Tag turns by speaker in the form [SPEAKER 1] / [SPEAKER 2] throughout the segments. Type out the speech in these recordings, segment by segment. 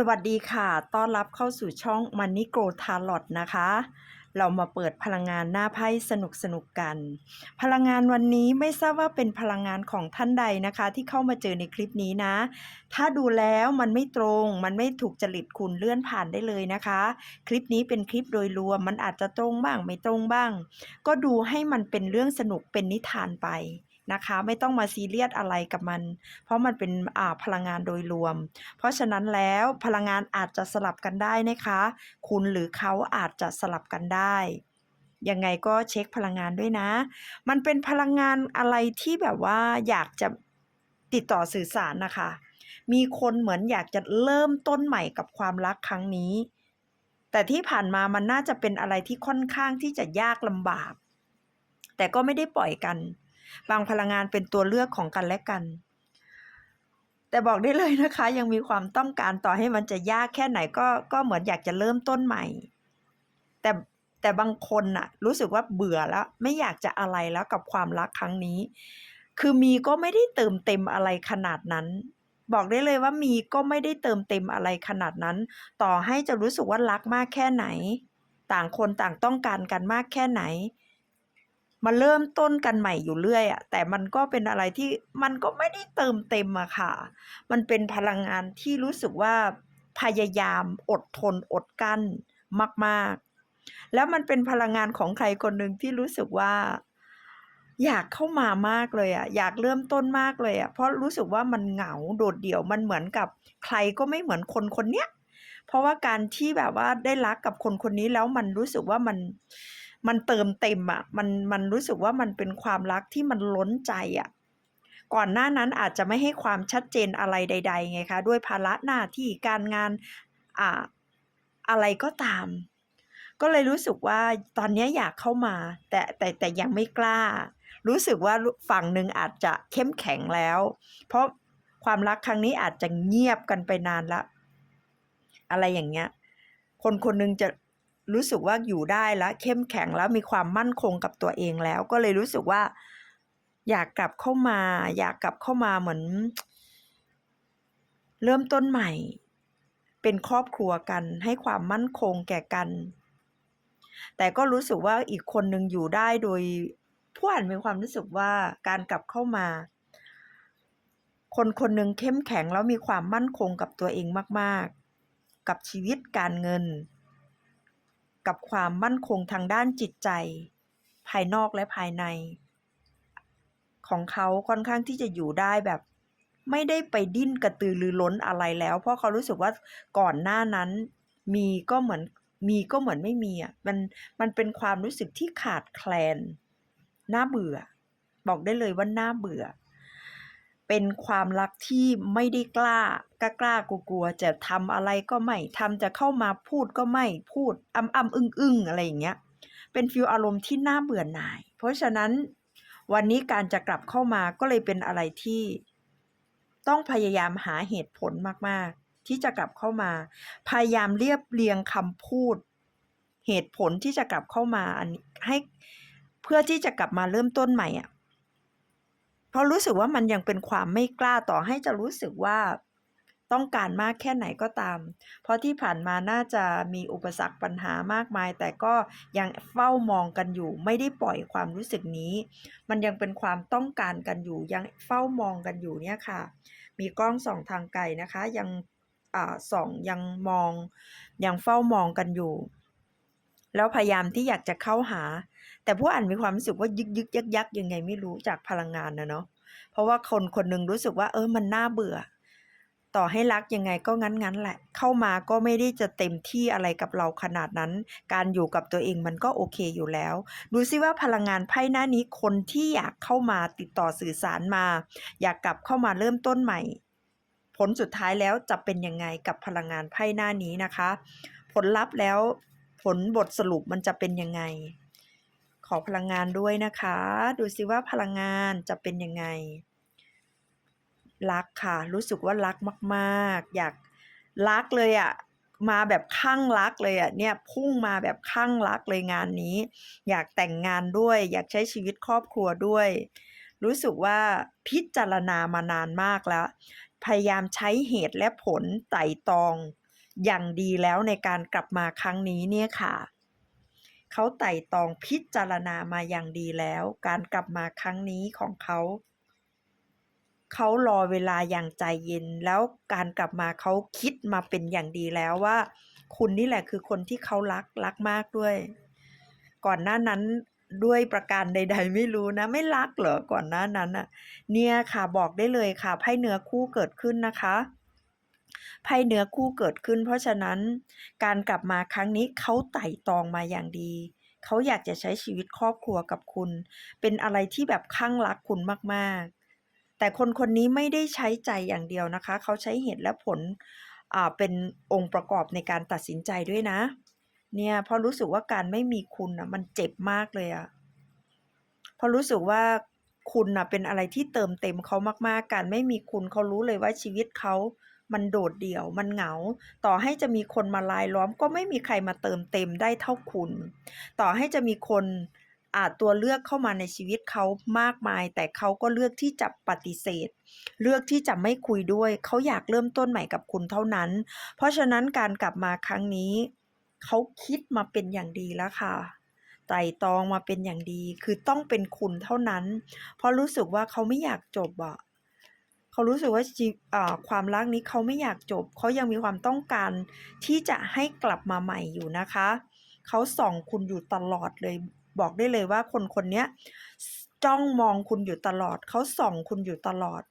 [SPEAKER 1] สวัสดีค่ะ ต้อนรับเข้าสู่ช่อง Money Grow Tarot นะคะ เรามาเปิดพลังงานหน้าไพ่สนุกสนุกกัน พลังงานวันนี้ไม่ทราบว่าเป็นพลังงานของท่านใดนะคะ ที่เข้ามาเจอในคลิปนี้นะ ถ้าดูแล้วมันไม่ตรง มันไม่ถูกจริตคุณเลื่อนผ่านได้เลยนะคะ คลิปนี้เป็นคลิปโดยรวม มันอาจจะตรงบ้างไม่ตรงบ้าง ก็ดูให้มันเป็นเรื่องสนุกเป็นนิทานไป นะคะ ไม่ต้องมาซีเรียสอะไรกับมัน เพราะมันเป็นอ่าพลังงานโดยรวม เพราะฉะนั้นแล้วพลังงานอาจจะสลับกันได้นะคะ คุณหรือเขาอาจจะสลับกันได้ยังไงก็เช็คพลังงานด้วยนะ มันเป็นพลังงานอะไรที่แบบว่าอยากจะติดต่อสื่อสารนะคะ มีคนเหมือนอยากจะเริ่มต้นใหม่กับความรักครั้งนี้ แต่ที่ผ่านมามันน่าจะเป็นอะไรที่ค่อนข้างที่จะยากลำบาก แต่ก็ไม่ได้ปล่อยกัน บางพลังงานเป็นตัวเลือกของกันและกัน แต่บอกได้เลยนะคะ ยังมีความต้องการต่อให้มันจะยากแค่ไหนก็ก็เหมือนอยากจะเริ่มต้นใหม่ แต่แต่บางคนน่ะ รู้สึกว่าเบื่อแล้ว ไม่อยากจะอะไรแล้วกับความรักครั้งนี้ คือมีก็ไม่ได้เติมเต็มอะไรขนาดนั้น บอกได้เลยว่ามีก็ไม่ได้เติมเต็มอะไรขนาดนั้น ต่อให้จะรู้สึกว่ารักมากแค่ไหน ต่างคนต่างต้องการกันมากแค่ไหน มาเริ่มต้นกันใหม่อยู่เรื่อยอะแต่มันก็เป็นอะไรที่มันก็ไม่ได้เติมเต็มอะค่ะ มันเป็นพลังงานที่รู้สึกว่าพยายามอดทนอดกั้นมาก ๆ แล้วมันเป็นพลังงานของใครคนหนึ่งที่รู้สึกว่า อยากเข้ามามากเลยอะอยากเริ่มต้นมากเลยอะเพราะรู้สึกว่ามันเหงาโดดเดี่ยวมันเหมือนกับใครก็ไม่เหมือนคนคนเนี้ยเพราะว่าการที่แบบว่าได้รักกับคนคนนี้แล้วมันรู้สึกว่ามัน มันเติมเต็มอะมันมันรู้สึกว่ามันเป็นความรักที่มันล้นใจอะก่อนหน้านั้นอาจจะไม่ให้ความชัดเจนอะไรใด ๆ ไงคะ ด้วยภาระหน้าที่การงานอ่าอะไรก็ตาม ก็เลยรู้สึกว่าตอนนี้อยากเข้ามา แต่แต่แต่ยังไม่กล้า รู้สึกว่าฝั่งหนึ่งอาจจะเข้มแข็งแล้ว เพราะความรักครั้งนี้อาจจะเงียบกันไปนานละอะไรอย่างเงี้ย คนคนหนึงจะ รู้สึกว่าอยู่ได้แล้วเข้มแข็งแล้วมีความมั่นคงกับตัวเองแล้ว ก็เลยรู้สึกว่า อยากกลับเข้ามา อยากกลับเข้ามาเหมือน เริ่มต้นใหม่ เป็นครอบครัวกัน ให้ความมั่นคงแก่กัน แต่ก็รู้สึกว่าอีกคนหนึ่งอยู่ได้โดยผู้อ่านมีความรู้สึกว่าการกลับเข้ามา คนคนหนึ่งเข้มแข็งแล้วมีความมั่นคงกับตัวเองมาก ๆ กับชีวิตการเงิน กับความมั่นคงทางด้านจิตใจ ภายนอกและภายใน ของเขาค่อนข้างที่จะอยู่ได้แบบ ไม่ได้ไปดิ้นกระตือรือร้นอะไรแล้ว เพราะเขารู้สึกว่าก่อนหน้านั้น มีก็เหมือนมีก็เหมือนไม่มีอะมันมันเป็นความรู้สึกที่ขาดแคลนน่าเบื่อ บอกได้เลยว่าน่าเบื่อ เป็นความรักที่ไม่ได้กล้ากล้ากล้ากลัวกลัวจะทำอะไรก็ไม่ทำจะเข้ามาพูดก็ไม่พูดอ้ำอ้ำอึ้งอึ้งอะไรอย่างเงี้ย เป็นฟีลอารมณ์ที่น่าเบื่อหน่าย เพราะฉะนั้นวันนี้การจะกลับเข้ามาก็เลยเป็นอะไรที่ ต้องพยายามหาเหตุผลมากๆ ที่จะกลับเข้ามา พยายามเรียบเรียงคำพูด เหตุผลที่จะกลับเข้ามาอันให้เพื่อที่จะกลับมาเริ่มต้นใหม่อะ เพราะรู้สึกว่ามันยังเป็นความไม่กล้าต่อให้จะรู้สึกว่าต้องการมากแค่ไหนก็ตาม เพราะที่ผ่านมาน่าจะมีอุปสรรคปัญหามากมาย แต่ก็ยังเฝ้ามองกันอยู่ ไม่ได้ปล่อยความรู้สึกนี้ มันยังเป็นความต้องการกันอยู่ ยังเฝ้ามองกันอยู่เนี่ยค่ะ มีกล้องส่องทางไกลนะคะ ยังอ่าส่องยังมอง ยังเฝ้ามองกันอยู่ แล้วพยายามที่อยากจะเข้าหา แต่ผู้อ่านมีความรู้สึกว่ายึกยึกยักยักยังไงไม่รู้จากพลังงานนะเนาะเพราะว่าคนคนหนึ่งรู้สึกว่า เออมันน่าเบื่อ ต่อให้รักยังไงก็งั้นงั้นแหละ เข้ามาก็ไม่ได้จะเต็มที่อะไรกับเราขนาดนั้น การอยู่กับตัวเองมันก็โอเคอยู่แล้ว ดูซิว่าพลังงานไพ่หน้านี้คนที่อยากเข้ามาติดต่อสื่อสารมา อยากกลับเข้ามาเริ่มต้นใหม่ ผลสุดท้ายแล้วจะเป็นยังไงกับพลังงานไพ่หน้านี้นะคะ ผลลัพธ์แล้วผลบทสรุปมันจะเป็นยังไง ขอพลังงานด้วยนะคะ ดูซิว่าพลังงานจะเป็นยังไง รักค่ะ รู้สึกว่ารักมาก ๆ อยากรักเลยอะมาแบบคลั่งรักเลยอะเนี่ยพุ่งมาแบบคลั่งรักเลยงานนี้ อยากแต่งงานด้วย อยากใช้ชีวิตครอบครัวด้วย รู้สึกว่าพิจารณามานานมากแล้ว พยายามใช้เหตุและผลไต่ตอง อย่างดีแล้วในการกลับมาครั้งนี้เนี่ยค่ะ เขาไต่ตองพิจารณามาอย่างดีแล้ว การกลับมาครั้งนี้ของเขา เขารอเวลาอย่างใจเย็น แล้วการกลับมาเขาคิดมาเป็นอย่างดีแล้วว่า คุณนี่แหละคือคนที่เขารักรักมากด้วย ก่อนหน้านั้นด้วยประการใด ๆ ไม่รู้นะ ไม่รักเหรอก่อนหน้านั้นอะ เนี่ยค่ะบอกได้เลยค่ะไพ่เนื้อคู่เกิดขึ้นนะคะ ไพ่เนื้อคู่เกิดขึ้น เพราะฉะนั้นการกลับมาครั้งนี้เขาไต่ตองมาอย่างดี เขาอยากจะใช้ชีวิตครอบครัวกับคุณ เป็นอะไรที่แบบข้างรักคุณมากๆ แต่คนคนนี้ไม่ได้ใช้ใจอย่างเดียวนะคะ เขาใช้เหตุและผลอ่าเป็นองค์ประกอบในการตัดสินใจด้วยนะ เนี่ยพราะรู้สึกว่าการไม่มีคุณอะมันเจ็บมากเลยอะพราะรู้สึกว่าคุณอะเป็นอะไรที่เติมเต็มเขามากๆ การไม่มีคุณเขารู้เลยว่าชีวิตเขา มันโดดเดี่ยว มันเหงา ต่อให้จะมีคนมาลายล้อมก็ไม่มีใครมาเติมเต็มได้เท่าคุณ ต่อให้จะมีคนอาจตัวเลือกเข้ามาในชีวิตเขามากมาย แต่เขาก็เลือกที่จะปฏิเสธ เลือกที่จะไม่คุยด้วย เขาอยากเริ่มต้นใหม่กับคุณเท่านั้น เพราะฉะนั้นการกลับมาครั้งนี้ เขาคิดมาเป็นอย่างดีแล้วค่ะไตร่ตรองมาเป็นอย่างดี คือต้องเป็นคุณเท่านั้น เพราะรู้สึกว่าเขาไม่อยากจบอะ เขารู้สึกว่าชีอ่าความรักนี้เขาไม่อยากจบ เขายังมีความต้องการที่จะให้กลับมาใหม่อยู่นะคะ เขาส่องคุณอยู่ตลอดเลย บอกได้เลยว่าคนคนนี้จ้องมองคุณอยู่ตลอด เขาส่องคุณอยู่ตลอด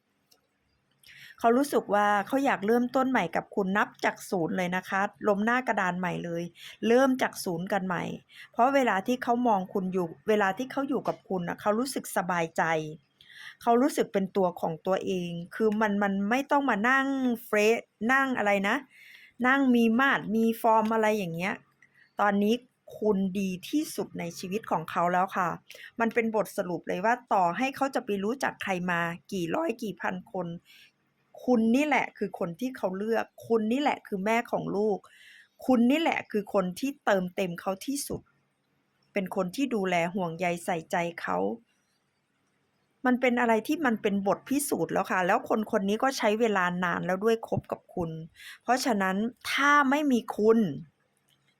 [SPEAKER 1] เขารู้สึกว่าเขาอยากเริ่มต้นใหม่กับคุณนับจากศูนย์เลยนะคะ ล้มหน้ากระดานใหม่เลย เริ่มจากศูนย์กันใหม่ เพราะเวลาที่เขามองคุณอยู่ เวลาที่เขาอยู่กับคุณนะเขารู้สึกสบายใจ เขารู้สึกเป็นตัวของตัวเอง คือมันมันไม่ต้องมานั่งเฟรนั่งอะไรนะ นั่งมีมาดมีฟอร์มอะไรอย่างเงี้ย ตอนนี้คุณดีที่สุดในชีวิตของเขาแล้วค่ะ มันเป็นบทสรุปเลยว่าต่อให้เขาจะไปรู้จักใครมากี่ร้อยกี่พันคน คุณนี่แหละคือคนที่เขาเลือก คุณนี่แหละคือแม่ของลูก คุณนี่แหละคือคนที่เติมเต็มเขาที่สุด เป็นคนที่ดูแลห่วงใยใส่ใจเขา มันเป็นอะไรที่มันเป็นบทพิสูจน์แล้วค่ะ แล้วคนคนนี้ก็ใช้เวลานานแล้วด้วยคบกับคุณ เพราะฉะนั้นถ้าไม่มีคุณ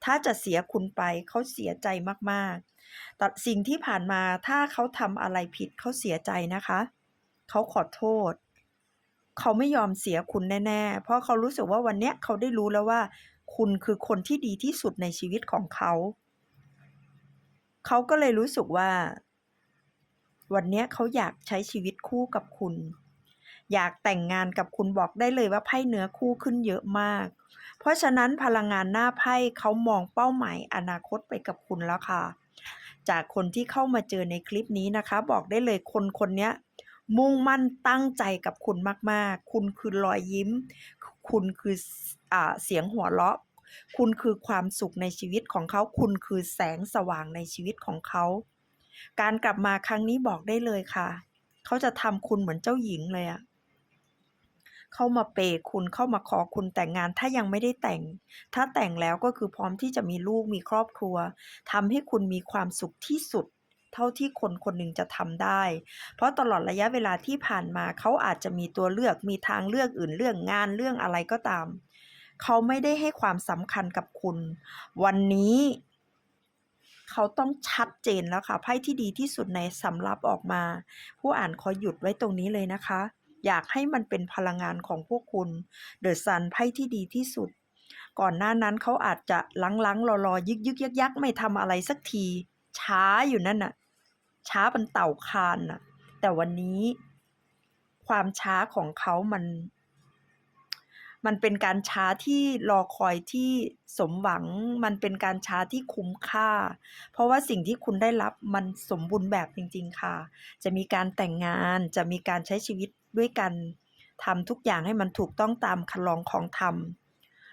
[SPEAKER 1] ถ้าจะเสียคุณไปเขาเสียใจมากๆ แต่สิ่งที่ผ่านมาถ้าเขาทำอะไรผิดเขาเสียใจนะคะ เขาขอโทษ เขาไม่ยอมเสียคุณแน่ๆ เพราะเขารู้สึกว่าวันเนี้ยเขาได้รู้แล้วว่า คุณคือคนที่ดีที่สุดในชีวิตของเขา เขาก็เลยรู้สึกว่า วันนี้เขาอยากใช้ชีวิตคู่กับคุณ อยากแต่งงานกับคุณบอกได้เลยว่าไพ่เนื้อคู่ขึ้นเยอะมาก เพราะฉะนั้นพลังงานหน้าไพ่เขามองเป้าหมายอนาคตไปกับคุณแล้วค่ะ จากคนที่เข้ามาเจอในคลิปนี้นะคะ บอกได้เลยคนคนนี้มุ่งมั่นตั้งใจกับคุณมากๆ คุณคือรอยยิ้ม คุณคืออเสียงหัวเราะ คุณคือความสุขในชีวิตของเขา คุณคือแสงสว่างในชีวิตของเขา การกลับมาครั้งนี้บอกได้เลยค่ะ เขาจะทำคุณเหมือนเจ้าหญิงเลยอะเข้ามาเปคุณเข้ามาขอคุณแต่งงานถ้ายังไม่ได้แต่ง ถ้าแต่งแล้วก็คือพร้อมที่จะมีลูกมีครอบครัวทำให้คุณมีความสุขที่สุด เท่าที่คนคนหนึ่งจะทำได้ เพราะตลอดระยะเวลาที่ผ่านมาเขาอาจจะมีตัวเลือกมีทางเลือกอื่นเรื่องงานเรื่องอะไรก็ตาม เขาไม่ได้ให้ความสำคัญกับคุณ วันนี้ เขาต้องชัดเจนแล้วค่ะไพ่ที่ดีที่สุดในสำรับออกมา ผู้อ่านขอหยุดไว้ตรงนี้เลยนะคะ อยากให้มันเป็นพลังงานของพวกคุณเดอะซันไพ่ที่ดีที่สุด ก่อนหน้านั้นเขาอาจจะลังๆรอๆ ยึกยึกยักยักไม่ทำอะไรสักที ช้าอยู่นั่นน่ะ ช้าเป็นเต่าคานน่ะ แต่วันนี้ ความช้าของเขามัน มันเป็นการช้าที่รอคอยที่สมหวัง มันเป็นการช้าที่คุ้มค่า เพราะว่าสิ่งที่คุณได้รับมันสมบูรณ์แบบจริง ๆ ค่ะ จะมีการแต่งงาน จะมีการใช้ชีวิตด้วยกันทำทุกอย่างให้มันถูกต้องตามคันลองของธรรม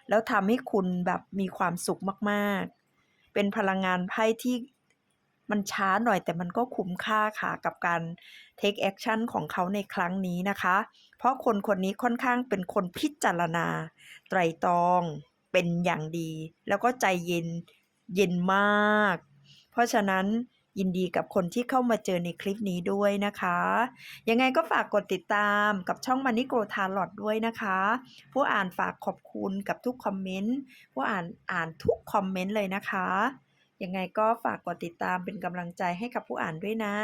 [SPEAKER 1] แล้วทำให้คุณแบบมีความสุขมากๆ เป็นพลังงานไพ่ที่ มันช้าหน่อยแต่มันก็คุ้มค่าค่ะกับการ take action ของเขาในครั้งนี้นะคะ เพราะคนคนนี้ค่อนข้างเป็นคนพิจารณา ไตรตรองเป็นอย่างดี แล้วก็ใจเย็นเย็นมาก เพราะฉะนั้นยินดีกับคนที่เข้ามาเจอในคลิปนี้ด้วยนะคะ ยังไงก็ฝากกดติดตามกับช่องมันนี่โกทาลอดด้วยนะคะ ผู้อ่านฝากขอบคุณกับทุกคอมเมนต์ ผู้อ่านอ่านทุกคอมเมนต์เลยนะคะ ยังไงก็ฝากกดติดตามเป็นกำลังใจให้กับผู้อ่านด้วยนะ